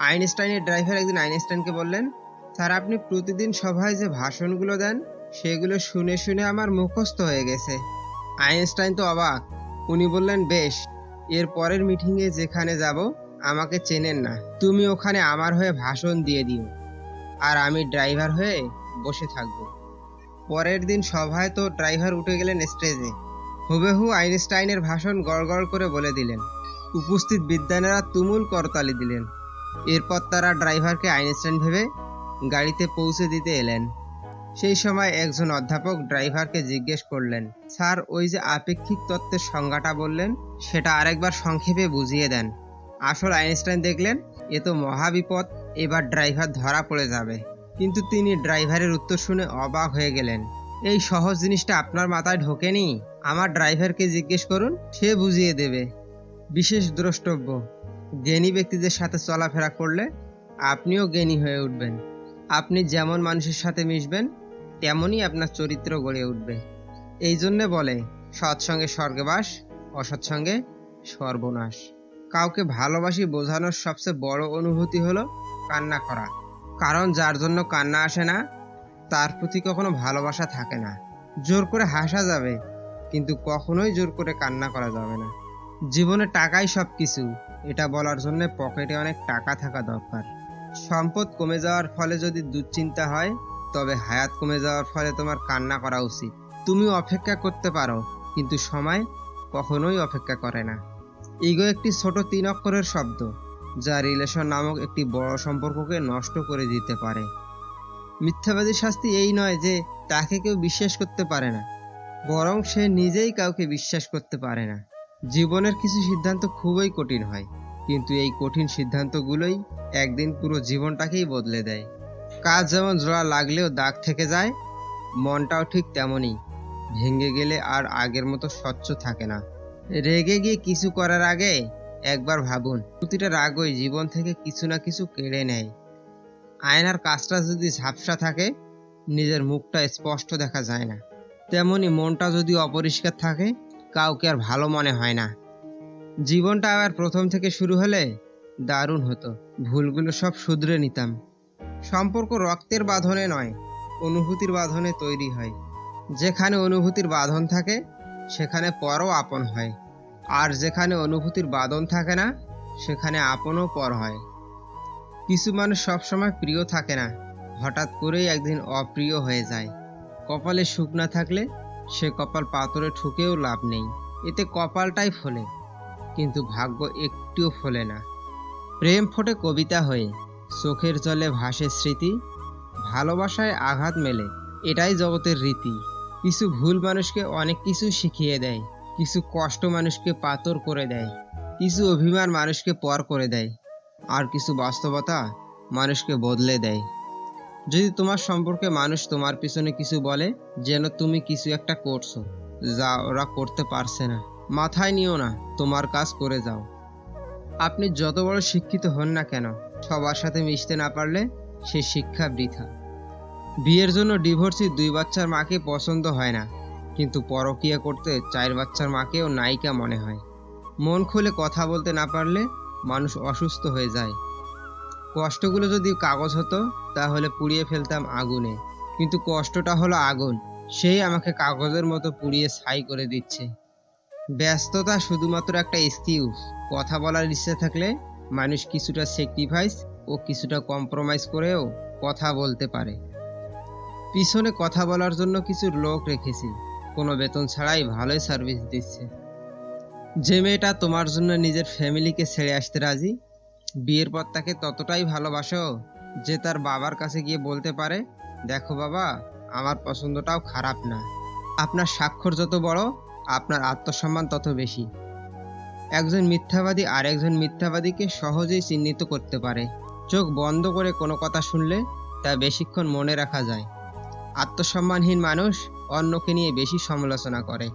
আইনস্টাইনের ড্রাইভার একদিন আইনস্টাইনকে বললেন, স্যার, আপনি প্রতিদিন সভায় যে ভাষণগুলো দেন, সেগুলো শুনে শুনে আমার মুখস্থ হয়ে গেছে। আইনস্টাইন তো অবাক। উনি বললেন, বেশ, এর পরের মিটিংয়ে যেখানে যাব, আমাকে চেনেন না। তুমি ওখানে আমার হয়ে ভাষণ দিয়ে দিও আর আমি ড্রাইভার হয়ে বসে থাকব। পরের দিন সভায় তো ড্রাইভার উঠে গেলেন স্টেজে। হুবেহু আইনস্টাইনের ভাষণ গড়গড় করে বলে দিলেন। উপস্থিত বিদ্যানেরা তুমুল করতালি দিলেন। এরপর তারা ড্রাইভারকে আইনস্টাইন ভেবে গাড়িতে পৌঁছে দিতে এলেন। সেই সময় একজন অধ্যাপক ড্রাইভারকে জিজ্ঞেস করলেন, স্যার, ওই যে আপেক্ষিক তত্ত্বের সংজ্ঞাটা বললেন, সেটা আরেকবার সংক্ষেপে বুঝিয়ে দেন। আসল আইনস্টাইন দেখলেন, এ তো মহাবিপদ এবার ড্রাইভার ধরা পড়ে যাবে। কিন্তু তিনি ড্রাইভারের উত্তর শুনে অবাক হয়ে গেলেন, এই সহজ জিনিসটা আপনার মাথায় ঢোকেনি? আমার ড্রাইভারকে জিজ্ঞেস করুন, সে বুঝিয়ে দেবে। বিশেষ দ্রষ্টব্য জ্ঞানী ব্যক্তিদের সাথে চলাফেরা করলে আপনিও জ্ঞানী হয়ে উঠবেন। আপনি যেমন মানুষের সাথে মিশবেন, তেমনই আপনার চরিত্র গড়ে উঠবে। এই জন্যে বলে, সৎসঙ্গে স্বর্গবাস অসৎসঙ্গে সর্বনাশ। কাউকে ভালোবাসি বোঝানোর সবচেয়ে বড় অনুভূতি হলো কান্না করা। কারণ যার জন্য কান্না আসে না, তার প্রতি কখনো ভালোবাসা থাকে না। জোর করে হাসা যাবে, কিন্তু কখনোই জোর করে কান্না করা যাবে না। জীবনে টাকাই সব কিছু এটা বলার জন্য পকেটে অনেক টাকা থাকা দরকার। সম্পদ কমে যাওয়ার ফলে যদি দুশ্চিন্তা হয়, তবে হায়াত কমে যাওয়ার ফলে তোমার কান্না করা উচিত। তুমি অপেক্ষা করতে পারো, কিন্তু সময় কখনোই অপেক্ষা করে না। ইগো একটি ছোট তিন অক্ষরের শব্দ, যা রিলেশন নামক একটি বড় সম্পর্ককে নষ্ট করে দিতে পারে। মিথ্যাবাদী শাস্তি এই নয় যে তাকে কেউ বিশ্বাস করতে পারে না, বরং সে নিজেই কাউকে বিশ্বাস করতে পারে না। জীবনের কিছু সিদ্ধান্ত খুবই কঠিন হয়, কিন্তু এই কঠিন সিদ্ধান্তগুলোই একদিন পুরো জীবনটাকেই বদলে দেয়। কাজ যেমন জোড়া লাগলেও দাগ থেকে যায়, মনটাও ঠিক তেমনই। ভেঙে গেলে আর আগের মতো স্বচ্ছ থাকে না। রেগে গিয়ে কিছু করার আগে একবার ভাবুন, প্রতিটা রাগই জীবন থেকে কিছু না কিছু কেড়ে নেয়। আয়নার কাজটা যদি ঝাপসা থাকে, নিজের মুখটা স্পষ্ট দেখা যায় না। তেমনি মনটা যদি অপরিষ্কার থাকে কাউকে আর ভালো মনে হয় না। জীবনটা আবার প্রথম থেকে শুরু হলে দারুণ হতো। ভুলগুলো সব শুধরে নিতাম। সম্পর্ক রক্তের বাঁধনে নয়, অনুভূতির বাঁধনে তৈরি হয়। যেখানে অনুভূতির বাঁধন থাকে, সেখানে পরও আপন হয়। আর যেখানে অনুভূতির বাঁধন থাকে না, সেখানে আপনও পর হয়। কিছু মানুষ সবসময় প্রিয় থাকে না। হঠাৎ করেই একদিন অপ্রিয় হয়ে যায়। কপালে সুখ না থাকলে সে কপাল পাথরে ঠুকেও লাভ নেই। এতে কপালটাই ফোলে, কিন্তু ভাগ্য একটিও ফোলে না। প্রেম ফোটে কবিতা হয়ে, চোখের জলে ভাসে স্মৃতি, ভালোবাসায় আঘাত মেলে, এটাই জগতের রীতি। কিছু ভুল মানুষকে অনেক কিছু শিখিয়ে দেয়, কিছু কষ্ট মানুষকে পাতর করে দেয়, কিছু অভিমান মানুষকে পর করে দেয়, আর কিছু বাস্তবতা মানুষকে বদলে দেয়। যদি তোমার সম্পর্কে মানুষ তোমার পিছনে কিছু বলে, যেন তুমি কিছু একটা করছ, যা ওরা করতে পারছে না। মাথায় নিও না, তোমার কাজ করে যাও। আপনি যত বড় শিক্ষিত হন না কেন, সবার সাথে মিশতে না পারলে সে শিক্ষা বৃথা। বিয়ের জন্য ডিভোর্সি দুই বাচ্চার মাকে পছন্দ হয় না, কিন্তু পরকিয়া করতে চার বাচ্চার মাকেও নায়িকা মনে হয়। মন খুলে কথা বলতে না পারলে মানুষ অসুস্থ হয়ে যায়। কষ্টগুলো যদি কাগজ হতো, তাহলে পুড়িয়ে ফেলতাম আগুনে। কিন্তু কষ্টটা হলো আগুন। সেই আমাকে কাগজের মতো পুড়িয়ে ছাই করে দিচ্ছে। ব্যস্ততা শুধুমাত্র একটা এক্সকিউজ কথা বলার ইচ্ছে থাকলে মানুষ কিছুটা স্যাক্রিফাইস ও কিছুটা কম্প্রোমাইজ করেও কথা বলতে পারে। পিছনে কথা বলার জন্য কিছু লোক রেখেছি। কোনো বেতন ছাড়াই ভালোই সার্ভিস দিচ্ছে। যে মেয়েটা তোমার জন্য নিজের ফ্যামিলিকে ছেড়ে আসতে রাজি বিয়ের পর তাকে ততটাই ভালোবাসো যে তার বাবার কাছে গিয়ে বলতে পারে, দেখো বাবা, আমার পছন্দটাও খারাপ না। আপনার স্বাক্ষর যত বড়, আপনার আত্মসম্মান তত বেশি। একজন মিথ্যাবাদী আর একজন মিথ্যাবাদীকে সহজেই চিহ্নিত করতে পারে। চোখ বন্ধ করে কোনো কথা শুনলে তা বেশিক্ষণ মনে রাখা যায়। আত্মসম্মানহীন মানুষ অন্যকে নিয়ে বেশি সমালোচনা করে।